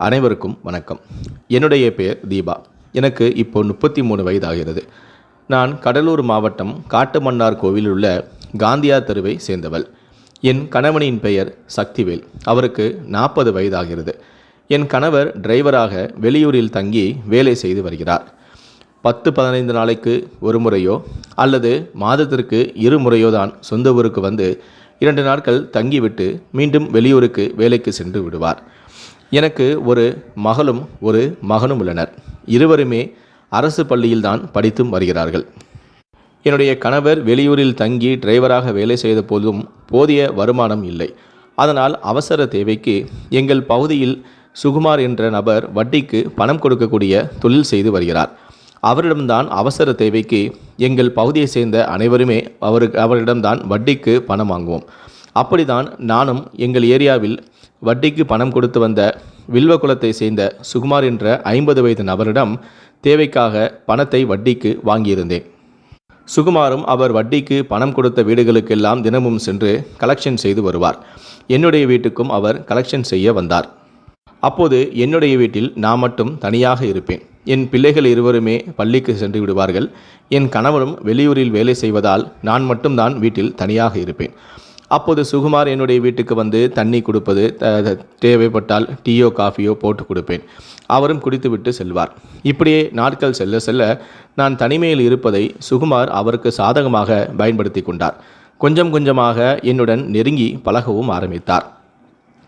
அனைவருக்கும் வணக்கம். என்னுடைய பெயர் தீபா. எனக்கு இப்போ முப்பத்தி மூணு வயதாகிறது. நான் கடலூர் மாவட்டம் காட்டுமன்னார் கோவிலில் உள்ள காந்தியார் தெருவை சேர்ந்தவள். என் கணவனின் பெயர் சக்திவேல். அவருக்கு நாற்பது வயதாகிறது. என் கணவர் டிரைவராக வெளியூரில் தங்கி வேலை செய்து வருகிறார். பத்து பதினைந்து நாளைக்கு ஒரு முறையோ அல்லது மாதத்திற்கு இரு முறையோ தான் சொந்த ஊருக்கு வந்து இரண்டு நாட்கள் தங்கிவிட்டு மீண்டும் வெளியூருக்கு வேலைக்கு சென்று விடுவார். எனக்கு ஒரு மகளும் ஒரு மகனும் உள்ளனர். இருவருமே அரசு பள்ளியில்தான் படித்தும் வருகிறார்கள். என்னுடைய கணவர் வெளியூரில் தங்கி டிரைவராக வேலை செய்த போதும் போதிய வருமானம் இல்லை. அதனால் அவசர தேவைக்கு எங்கள் பகுதியில் சுகுமார் என்ற நபர் வட்டிக்கு பணம் கொடுக்கக்கூடிய தொழில் செய்து வருகிறார். அவரிடம்தான் அவசர தேவைக்கு எங்கள் பகுதியை சேர்ந்த அனைவருமே அவருக்கு அவரிடம்தான் வட்டிக்கு பணம் வாங்குவோம். அப்படிதான் நானும் எங்கள் ஏரியாவில் வட்டிக்கு பணம் கொடுத்து வந்த வில்வகுலத்தை சேர்ந்த சுகுமார் என்ற ஐம்பது வயது நபரிடம் தேவைக்காக பணத்தை வட்டிக்கு வாங்கியிருந்தேன். சுகுமாரும் அவர் வட்டிக்கு பணம் கொடுத்த வீடுகளுக்கெல்லாம் தினமும் சென்று கலெக்ஷன் செய்து வருவார். என்னுடைய வீட்டுக்கும் அவர் கலெக்ஷன் செய்ய வந்தார். அப்போது என்னுடைய வீட்டில் நான் மட்டும் தனியாக இருப்பேன். என் பிள்ளைகள் இருவருமே பள்ளிக்கு சென்று விடுவார்கள். என் கணவரும் வெளியூரில் வேலை செய்வதால் நான் மட்டும்தான் வீட்டில் தனியாக இருப்பேன். அப்போது சுகுமார் என்னுடைய வீட்டுக்கு வந்து தண்ணி கொடுப்பது த- தேவைப்பட்டால் டீயோ காஃபியோ போட்டு கொடுப்பேன். அவரும் குடித்துவிட்டு செல்வார். இப்படியே நாட்கள் செல்ல செல்ல நான் தனிமையில் இருப்பதை சுகுமார் அவருக்கு சாதகமாக பயன்படுத்தி கொண்டார். கொஞ்சம் கொஞ்சமாக என்னுடன் நெருங்கி பழகவும் ஆரம்பித்தார்.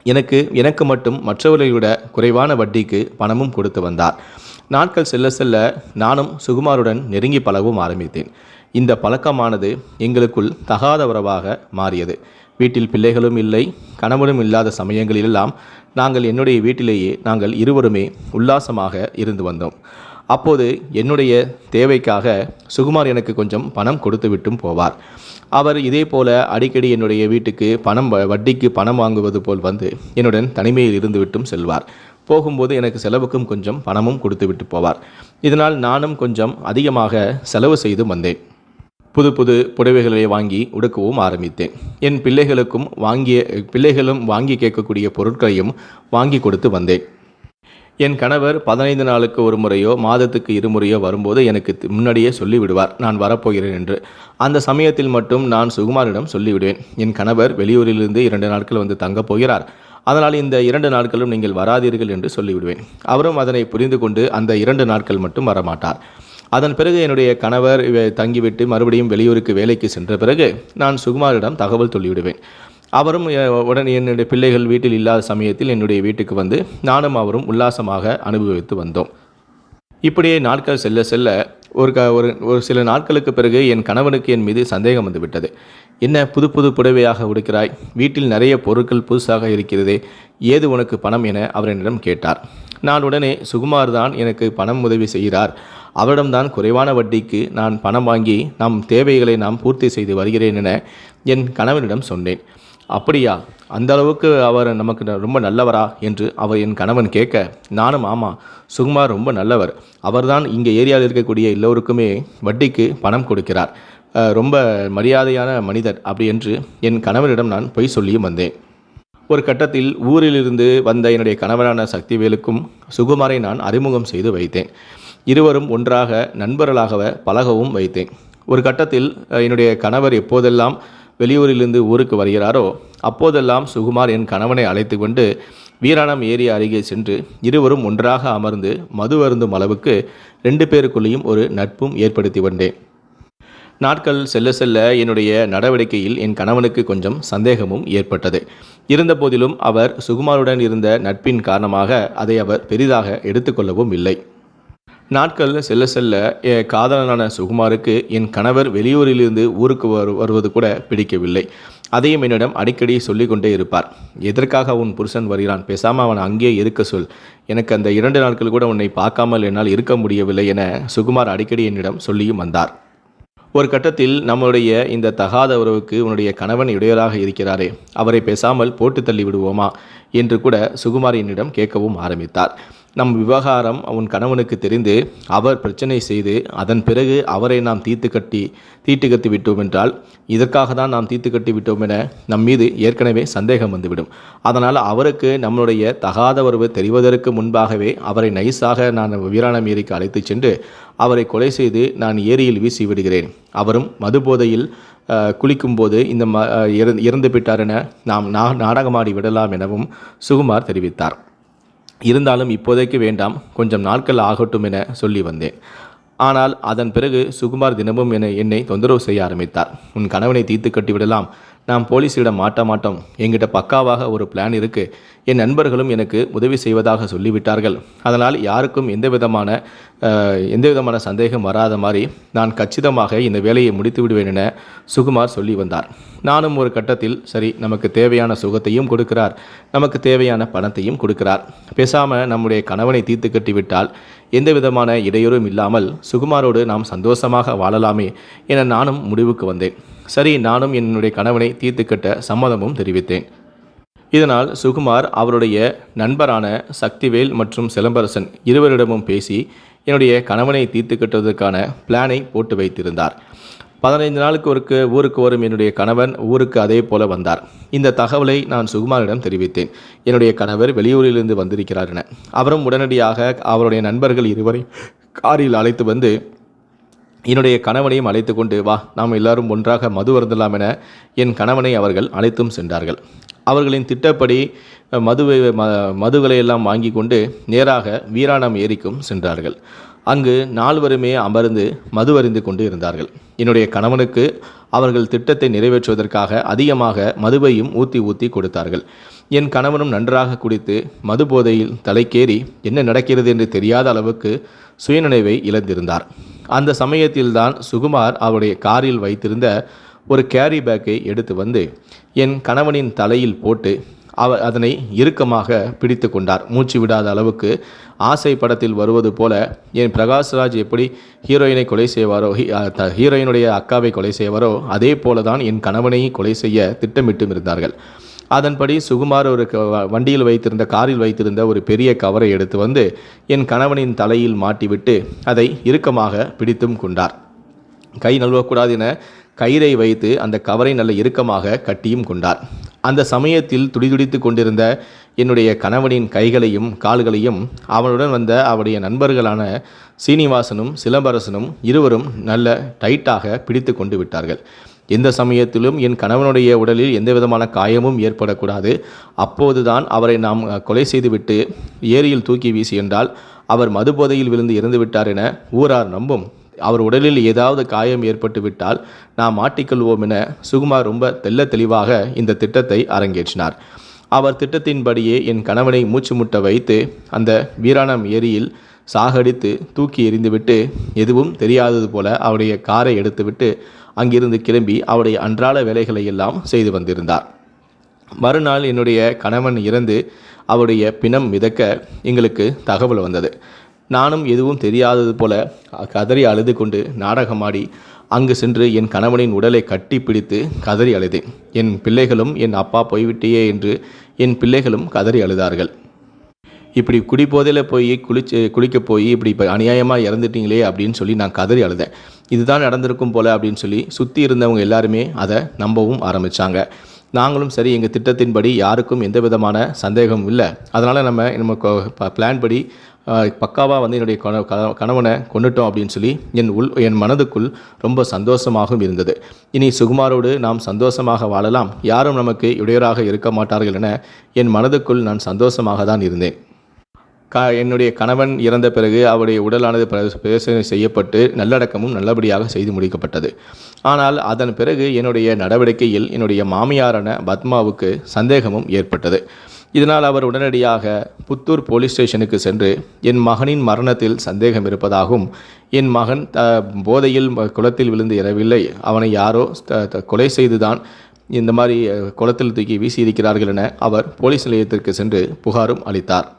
எனக்கு எனக்கு மட்டும் மற்றவர்களை விட குறைவான வட்டிக்கு பணமும் கொடுத்து வந்தார். நாட்கள் செல்ல செல்ல நானும் சுகுமாருடன் நெருங்கி பழகவும் ஆரம்பித்தேன். இந்த பழக்கமானது எங்களுக்குள் தகாத உறவாக மாறியது. வீட்டில் பிள்ளைகளும் இல்லை கணவனும் இல்லாத சமயங்களிலெல்லாம் நாங்கள் என்னுடைய வீட்டிலேயே நாங்கள் இருவருமே உல்லாசமாக இருந்து வந்தோம். அப்போது என்னுடைய தேவைக்காக சுகுமார் எனக்கு கொஞ்சம் பணம் கொடுத்து விட்டும் போவார். அவர் இதே போல அடிக்கடி என்னுடைய வீட்டுக்கு பணம் வ- வட்டிக்கு பணம் வாங்குவது போல் வந்து என்னுடன் தனிமையில் இருந்து விட்டும் செல்வார். போகும்போது எனக்கு செலவுக்கும் கொஞ்சம் பணமும் கொடுத்து விட்டு போவார். இதனால் நானும் கொஞ்சம் அதிகமாக செலவு செய்து வந்தேன். புது புது புடவைகளை வாங்கி உடுக்கவும் ஆரம்பித்தேன். என் பிள்ளைகளுக்கும் வாங்கிய பிள்ளைகளும் வாங்கி கேட்கக்கூடிய பொருட்களையும் வாங்கி கொடுத்து வந்தேன். என் கணவர் பதினைந்து நாளுக்கு ஒரு முறையோ மாதத்துக்கு இருமுறையோ வரும்போது எனக்கு முன்னாடியே சொல்லிவிடுவார் நான் வரப்போகிறேன் என்று. அந்த சமயத்தில் மட்டும் நான் சுகுமாரிடம் சொல்லிவிடுவேன் என் கணவர் வெளியூரிலிருந்து இரண்டு நாட்கள் வந்து தங்கப் போகிறார். அதனால் இந்த இரண்டு நாட்களும் நீங்கள் வராதீர்கள் என்று சொல்லிவிடுவேன். அவரும் அதனை புரிந்து கொண்டு அந்த இரண்டு நாட்கள் மட்டும் வரமாட்டார். அதன் பிறகு என்னுடைய கணவர் தங்கிவிட்டு மறுபடியும் வெளியூருக்கு வேலைக்கு சென்ற பிறகு நான் சுகுமாரிடம் தகவல் சொல்லிவிடுவேன். அவரும் உடனே என்னுடைய பிள்ளைகள் வீட்டில் இல்லாத சமயத்தில் என்னுடைய வீட்டுக்கு வந்து நானும் அவரும் உல்லாசமாக அனுபவித்து வந்தோம். இப்படியே நாட்கள் செல்ல செல்ல ஒரு க ஒரு ஒரு சில நாட்களுக்கு பிறகு என் கணவனுக்கு என் மீது சந்தேகம் வந்துவிட்டது என்ன புது புது புடவையாக உடுக்கிறாய்? வீட்டில் நிறைய பொருட்கள் புதுசாக இருக்கிறதே ஏது உனக்கு பணம் என அவர் என்னிடம் கேட்டார். நான் உடனே சுகுமார் தான் எனக்கு பணம் உதவி செய்கிறார். அவரிடம்தான் குறைவான வட்டிக்கு நான் பணம் வாங்கி நம் தேவைகளை நாம் பூர்த்தி செய்து வருகிறேன் என என் கணவனிடம் சொன்னேன். அப்படியா? அந்த அளவுக்கு அவர் நமக்கு ரொம்ப நல்லவரா? என்று அவர் என் கணவன் கேட்க நானும் ஆமாம் சுகுமார் ரொம்ப நல்லவர். அவர்தான் இங்கே ஏரியாவில் இருக்கக்கூடிய எல்லோருக்குமே வட்டிக்கு பணம் கொடுக்கிறார். ரொம்ப மரியாதையான மனிதர். அப்படி என்று என் கணவனிடம் நான் பொய் சொல்லியும் வந்தேன். ஒரு கட்டத்தில் ஊரிலிருந்து வந்த என்னுடைய கணவரான சக்திவேலுக்கும் சுகுமாரை நான் அறிமுகம் செய்து வைத்தேன். இருவரும் ஒன்றாக நண்பர்களாக பழகவும் வைத்தேன். ஒரு கட்டத்தில் என்னுடைய கணவர் எப்போதெல்லாம் வெளியூரிலிருந்து ஊருக்கு வருகிறாரோ அப்போதெல்லாம் சுகுமார் என் கணவனை அழைத்து கொண்டு வீராணம் ஏரி அருகே சென்று இருவரும் ஒன்றாக அமர்ந்து மது அருந்தும் அளவுக்கு ரெண்டு பேருக்குள்ளேயும் ஒரு நட்பும் ஏற்படுத்தி வந்தேன் நாட்கள் செல்ல செல்ல என்னுடைய நடவடிக்கையில் என் கணவனுக்கு கொஞ்சம் சந்தேகமும் ஏற்பட்டது. இருந்தபோதிலும் அவர் சுகுமாருடன் இருந்த நட்பின் காரணமாக அதை அவர் பெரிதாக எடுத்துக்கொள்ளவும் இல்லை. நாட்களில் செல்ல செல்ல என் காதலனான சுகுமாருக்கு என் கணவர் வெளியூரிலிருந்து ஊருக்கு வரு வருவது கூட பிடிக்கவில்லை. அதையும் என்னிடம் அடிக்கடி சொல்லிக்கொண்டே இருப்பார். எதற்காக உன் புருஷன் வருகிறான்? பேசாமல் அவன் அங்கேயே இருக்க சொல். எனக்கு அந்த இரண்டு நாட்கள் கூட உன்னை பார்க்காமல் என்னால் இருக்க முடியவில்லை என சுகுமார் அடிக்கடி என்னிடம் சொல்லியும் வந்தார். ஒரு கட்டத்தில் நம்முடைய இந்த தகாத உறவுக்கு உன்னுடைய கணவன் இடையராக இருக்கிறாரே அவரை பேசாமல் போட்டு தள்ளி விடுவோமா என்று கூட சுகுமார் என்னிடம் கேட்கவும் ஆரம்பித்தார். நம் விவகாரம் உன் கணவனுக்கு தெரிந்து அவர் பிரச்சனை செய்து அதன் பிறகு அவரை நாம் தீர்த்து கட்டி தீட்டு கட்டி விட்டோம் என்றால் இதற்காக தான் நாம் தீர்த்து கட்டி விட்டோம் என நம் மீது ஏற்கனவே சந்தேகம் வந்துவிடும். அதனால் அவருக்கு நம்மளுடைய தகாத உறவு தெரிவதற்கு முன்பாகவே அவரை நைஸாக நான் வீராணம் ஏரிக்கு அழைத்துச் சென்று அவரை கொலை செய்து நான் ஏரியில் வீசி விடுகிறேன். அவரும் மதுபோதையில் குளிக்கும்போது இந்த ம இறந்து இறந்து விட்டார் என நாம் நா நாடகமாடி விடலாம் எனவும் சுகுமார் தெரிவித்தார். இருந்தாலும் இப்போதைக்கு வேண்டாம் கொஞ்சம் நாட்கள் ஆகட்டும் என சொல்லி வந்தேன். ஆனால் அதன் பிறகு சுகுமார் தினமும் என என்னை தொந்தரவு செய்ய ஆரம்பித்தார். உன் கணவனை தீர்த்து கட்டிவிடலாம். நாம் போலீஸிடம் மாட்ட மாட்டோம். என்கிட்ட பக்காவாக ஒரு பிளான் இருக்கு. என் நண்பர்களும் எனக்கு உதவி செய்வதாக சொல்லிவிட்டார்கள். அதனால் யாருக்கும் எந்த விதமான எந்த விதமான சந்தேகம் வராத மாதிரி நான் கச்சிதமாக இந்த வேலையை முடித்து விடுவேன் என சுகுமார் சொல்லி வந்தார். நானும் ஒரு கட்டத்தில் சரி நமக்கு தேவையான சுகத்தையும் கொடுக்கிறார். நமக்கு தேவையான பணத்தையும் கொடுக்கிறார். பேசாமல் நம்முடைய கணவனை தீர்த்து கட்டிவிட்டால் எந்த விதமான இடையூறும் இல்லாமல் சுகுமாரோடு நாம் சந்தோஷமாக வாழலாமே என நானும் முடிவுக்கு வந்தேன். சரி நானும் என்னுடைய கணவனை தீர்த்து கட்ட சம்மதமும் தெரிவித்தேன். இதனால் சுகுமார் அவருடைய நண்பரான சக்திவேல் மற்றும் சிலம்பரசன் இருவரிடமும் பேசி என்னுடைய கணவனை தீர்த்து கட்டுவதற்கான பிளானை போட்டு வைத்திருந்தார். பதினைந்து நாளுக்கு ஒருக்கு ஊருக்கு வரும் என்னுடைய கணவன் ஊருக்கு அதே போல வந்தார். இந்த தகவலை நான் சுகுமாரிடம் தெரிவித்தேன். என்னுடைய கணவர் வெளியூரிலிருந்து வந்திருக்கிறார் என. அவரும் உடனடியாக அவருடைய நண்பர்கள் இருவரை காரில் அழைத்து வந்து என்னுடைய கணவனையும் அழைத்து கொண்டு வா நாம் எல்லாரும் ஒன்றாக மது அருந்தலாம் என என் கணவனை அவர்கள் அழைத்தும் சென்றார்கள். அவர்களின் திட்டப்படி மதுவை ம மதுகளை எல்லாம் வாங்கி கொண்டு நேராக வீராணம் ஏரிக்கும் சென்றார்கள். அங்கு நால்வருமே அமர்ந்து மது அறிந்து கொண்டு இருந்தார்கள். என்னுடைய கணவனுக்கு அவர்கள் திட்டத்தை நிறைவேற்றுவதற்காக அதிகமாக மதுவையும் ஊற்றி ஊற்றி கொடுத்தார்கள். என் கணவனும் நன்றாக குடித்து மது போதையில் தலைக்கேறி என்ன நடக்கிறது என்று தெரியாத அளவுக்கு சுயநினைவை இழந்திருந்தார். அந்த சமயத்தில்தான் சுகுமார் அவருடைய காரில் வைத்திருந்த ஒரு கேரி பேக்கை எடுத்து வந்து என் கணவனின் தலையில் போட்டு அவர் அதனை இறுக்கமாக பிடித்து கொண்டார். மூச்சு விடாத அளவுக்கு ஆசை படத்தில் வருவது போல என் பிரகாஷ்ராஜ் எப்படி ஹீரோயினை கொலை செய்வாரோ ஹீ- ஹீரோயினுடைய அக்காவை கொலை செய்வாரோ அதே போல தான் என் கணவனை கொலை செய்ய திட்டமிட்டும் இருந்தார்கள். அதன்படி சுகுமார் ஒரு க- வ- வண்டியில் வைத்திருந்த காரில் வைத்திருந்த ஒரு பெரிய கவரை எடுத்து வந்து என் கணவனின் தலையில் மாட்டிவிட்டு அதை இறுக்கமாக பிடித்தும் கொண்டார். கை நழுவக்கூடாது என கயிறை வைத்து அந்த கவரை நல்ல இறுக்கமாக கட்டியும் கொண்டார். அந்த சமயத்தில் துடிதுடித்து கொண்டிருந்த என்னுடைய கணவனின் கைகளையும் கால்களையும் அவனுடன் வந்த அவருடைய நண்பர்களான சீனிவாசனும் சிலம்பரசனும் இருவரும் நல்ல டைட்டாக பிடித்து கொண்டு விட்டார்கள். எந்த சமயத்திலும் என் கணவனுடைய உடலில் எந்த விதமான காயமும் ஏற்படக்கூடாது. அப்போதுதான் அவரை நாம் கொலை செய்துவிட்டு ஏரியில் தூக்கி வீசி என்றால் அவர் மதுபோதையில் விழுந்து இறந்துவிட்டார் என ஊரார் நம்பும். அவர் உடலில் ஏதாவது காயம் ஏற்பட்டு விட்டால் நாம் மாட்டிக்கொள்வோம் என சுகுமார் ரொம்ப தெள்ள தெளிவாக இந்த திட்டத்தை அரங்கேற்றினார். அவர் திட்டத்தின்படியே என் கணவனை மூச்சு முட்ட வைத்து அந்த வீராணம் ஏரியில் சாகடித்து தூக்கி எறிந்துவிட்டு எதுவும் தெரியாதது போல அவருடைய காரை எடுத்துவிட்டு அங்கிருந்து கிளம்பி அவருடைய அன்றாட வேலைகளை எல்லாம் செய்து வந்திருந்தார். மறுநாள் என்னுடைய கணவன் இறந்து அவருடைய பிணம் மிதக்க எங்களுக்கு தகவல் வந்தது. நானும் எதுவும் தெரியாதது போல கதறி அழுது கொண்டு நாடகமாடி அங்கு சென்று என் கணவனின் உடலை கட்டி பிடித்து கதறி அழுதேன். என் பிள்ளைகளும் என் அப்பா போய்விட்டேயே என்று என் பிள்ளைகளும் கதறி அழுதார்கள். இப்படி குடிபோதையில் போய் குளிச்சு குளிக்க போய் இப்படி இப்போ அநியாயமாக இறந்துட்டீங்களே அப்படின்னு சொல்லி நான் கதறி அழுதேன். இதுதான் நடந்திருக்கும் போல அப்படின்னு சொல்லி சுற்றி இருந்தவங்க எல்லாருமே அதை நம்பவும் ஆரம்பித்தாங்க நாங்களும் சரி எங்கள் திட்டத்தின்படி யாருக்கும் எந்த விதமான சந்தேகமும் இல்லை. அதனால் நம்ம நம்ம பிளான் படி பக்காவாக வந்து என்னுடைய கண க- கணவனை கொண்டுட்டோம் அப்படின்னு சொல்லி என் உள் என் மனதுக்குள் ரொம்ப சந்தோஷமாகவும் இருந்தது. இனி சுகுமாரோடு நாம் சந்தோஷமாக வாழலாம். யாரும் நமக்கு இடையராக இருக்க மாட்டார்கள் என என் மனதுக்குள் நான் சந்தோஷமாக தான் இருந்தேன். க என்னுடைய கணவன் இறந்த பிறகு அவருடைய உடலானது பிர- செய்யப்பட்டு நல்லடக்கமும் நல்லபடியாக செய்து முடிக்கப்பட்டது. ஆனால் அதன் பிறகு என்னுடைய நடவடிக்கையில் என்னுடைய மாமியாரான பத்மாவுக்கு சந்தேகமும் ஏற்பட்டது. இதனால் அவர் உடனடியாக புத்தூர் போலீஸ் ஸ்டேஷனுக்கு சென்று என் மகனின் மரணத்தில் சந்தேகம் இருப்பதாகவும் என் மகன் த போதையில் குளத்தில் விழுந்து இறவில்லை அவனை யாரோ கொலை செய்துதான் இந்த மாதிரி குளத்தில் தூக்கி வீசியிருக்கிறார்கள் என அவர் போலீஸ் நிலையத்திற்கு சென்று புகாரும் அளித்தார்.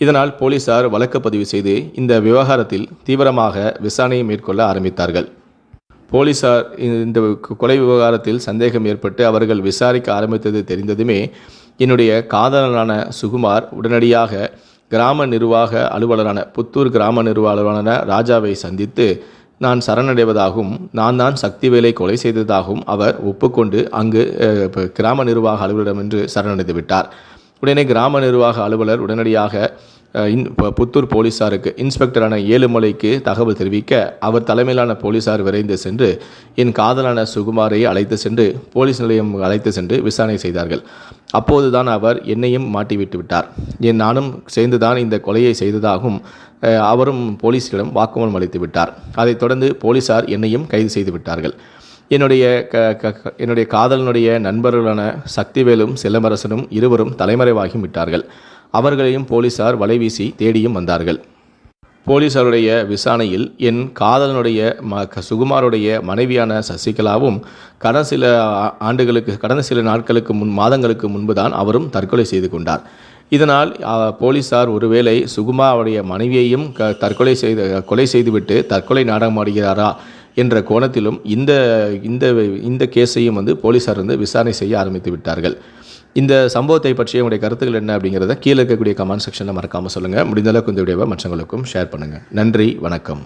இதனால் போலீசார் வழக்கு பதிவு செய்து இந்த விவகாரத்தில் தீவிரமாக விசாரணையை மேற்கொள்ள ஆரம்பித்தார்கள். போலீசார் இந்த கொலை விவகாரத்தில் சந்தேகம் ஏற்பட்டு அவர்கள் விசாரிக்க ஆரம்பித்தது தெரிந்ததுமே என்னுடைய காதலனான சுகுமார் உடனடியாக கிராம நிர்வாக அலுவலரான புத்தூர் கிராம நிர்வாக அலுவலரான ராஜாவை சந்தித்து நான் சரணடைவதாகவும் நான் தான் சக்திவேலை கொலை செய்ததாகவும் அவர் ஒப்புக்கொண்டு அங்கு கிராம நிர்வாக அலுவலரிடம் என்று சரணடைந்து விட்டார். உடனே கிராம நிர்வாக அலுவலர் உடனடியாக இன் புத்தூர் போலீசாருக்கு இன்ஸ்பெக்டரான ஏழுமலைக்கு தகவல் தெரிவிக்க அவர் தலைமையிலான போலீசார் விரைந்து சென்று என் காதலான சுகுமாரை அழைத்து சென்று போலீஸ் நிலையம் அழைத்து சென்று விசாரணை செய்தார்கள். அப்போதுதான் அவர் என்னையும் மாட்டிவிட்டு விட்டார். என் நானும் சேர்ந்துதான் இந்த கொலையை செய்ததாகவும் அவரும் போலீஸிடம் வாக்குமூலம் அளித்து விட்டார். அதைத் தொடர்ந்து போலீசார் என்னையும் கைது செய்து விட்டார்கள். என்னுடைய க க என்னுடைய காதலனுடைய நண்பர்களான சக்திவேலும் சிலம்பரசனும் இருவரும் தலைமறைவாகி விட்டார்கள். அவர்களையும் போலீசார் வலைவீசி தேடியும் வந்தார்கள். போலீசாருடைய விசாரணையில் என் காதலனுடைய ம க- சுகுமாருடைய மனைவியான சசிகலாவும் கடந்த சில ஆண்டுகளுக்கு கடந்த சில நாட்களுக்கு முன் மாதங்களுக்கு முன்பு தான் அவரும் தற்கொலை செய்து கொண்டார். இதனால் போலீசார் ஒருவேளை சுகுமாருடைய மனைவியையும் க தற்கொலை செய்து கொலை செய்துவிட்டு தற்கொலை நாடகமாடுகிறாரா என்ற கோணத்திலும் இந்த இந்த இந்த கேஸையும் வந்து போலீசார் வந்து விசாரணை செய்ய ஆரம்பித்து விட்டார்கள். இந்த சம்பவத்தை பற்றிய உங்களுடைய கருத்துக்கள் என்ன அப்படிங்கிறத கீழே இருக்கக்கூடிய கமெண்ட் செக்ஷனில் மறக்காமல் சொல்லுங்கள் முடிந்தளவுக்கு இந்த வீடியோவை மற்றவங்களுக்கும் ஷேர் பண்ணுங்கள் நன்றி வணக்கம்.